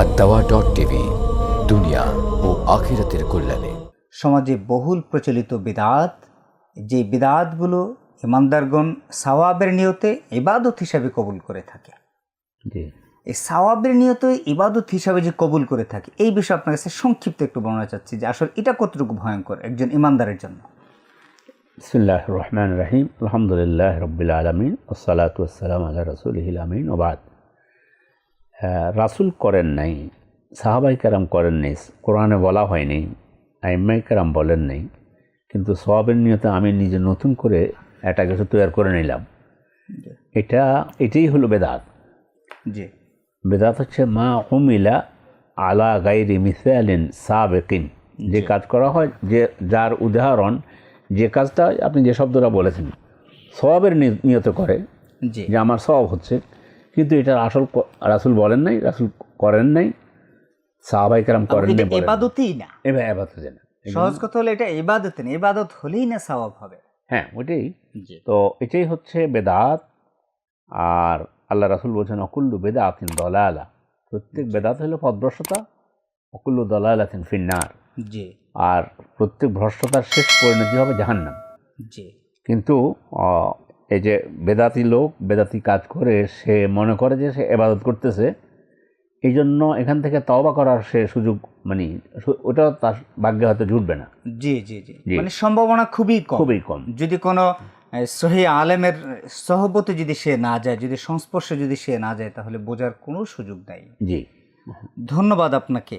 আর দাওয়া dot TV দুনিয়া ও আখিরাতের কল্যাণে। সমাজে বহুল প্রচলিত বিদাত যে বিদাতগুলো ইমানদারগণ সাওয়াবের নিয়তে ইবাদত হিসাবে কবুল করে থাকে। জি। এই সাওয়াবের নিয়তে ইবাদত হিসাবে যে কবুল করে থাকে এই বিষয়ে আপনার কাছে সংক্ষিপ্ত একটু বর্ণনা চাচ্ছি যে আসলে এটা কতটুকু ভয়ঙ্কর একজন ইমানদারের জন্য। বিসমিল্লাহ রহমান রহিম আলহামদুলিল্লাহ রবিল আলমিন ওসালাত ওসালাম আল্লাহ রসুল আমিন ওবাদ রাসুল করেন নাই সাহাবাই কারাম করেন নাই কোরআনে বলা হয়নি আইম্মাই কারাম বলেন নাই কিন্তু সবাবের নিয়তে আমি নিজে নতুন করে একটা কিছু তৈরি করে নিলাম। এটা এটাই হলো বেদাত। জি। বেদাত হচ্ছে মা উমিলা আলা গাইরি মিসালিন সাবেকিন। যে কাজ করা হয় যে যার উদাহরণ যে কাজটা আপনি যে শব্দটা বলেছেন সবাবের নিয়ত করে যে আমার সব হচ্ছে কিন্তু এটা আসল রাসুল বলেন নাই রাসুল করেন নাই সাহাবাই কারাম করেন নাই। ইবাদতই না। এবার এবার তো জানা সহজ কথা হলো এটা ইবাদত না ইবাদত হলেই না সওয়াব হবে। হ্যাঁ ওইটাই। তো এটাই হচ্ছে বেদাত। আর আল্লাহ রাসুল বলছেন অকুল্লু বেদাতিন দলালা। প্রত্যেক বেদাত হলো পদভ্রষ্টতা অকুল্লু দলালাতিন ফিন্নার। জি। আর প্রত্যেক ভ্রষ্টতার শেষ পরিণতি হবে জাহান্নাম। জি। কিন্তু এই যে বেদাতি লোক বেদাতি কাজ করে সে মনে করে যে সে এবাদত করতেছে এই জন্য এখান থেকে তওবা করার সে সুযোগ মানে ওটা তার ভাগ্যে হয়তো জুটবে না। জি জি জি। মানে সম্ভাবনা খুবই কম। খুবই কম। যদি কোনো সহি আলেমের সহবতে যদি সে না যায় যদি সংস্পর্শে যদি সে না যায় তাহলে বোঝার কোনো সুযোগ নাই। জি। ধন্যবাদ আপনাকে।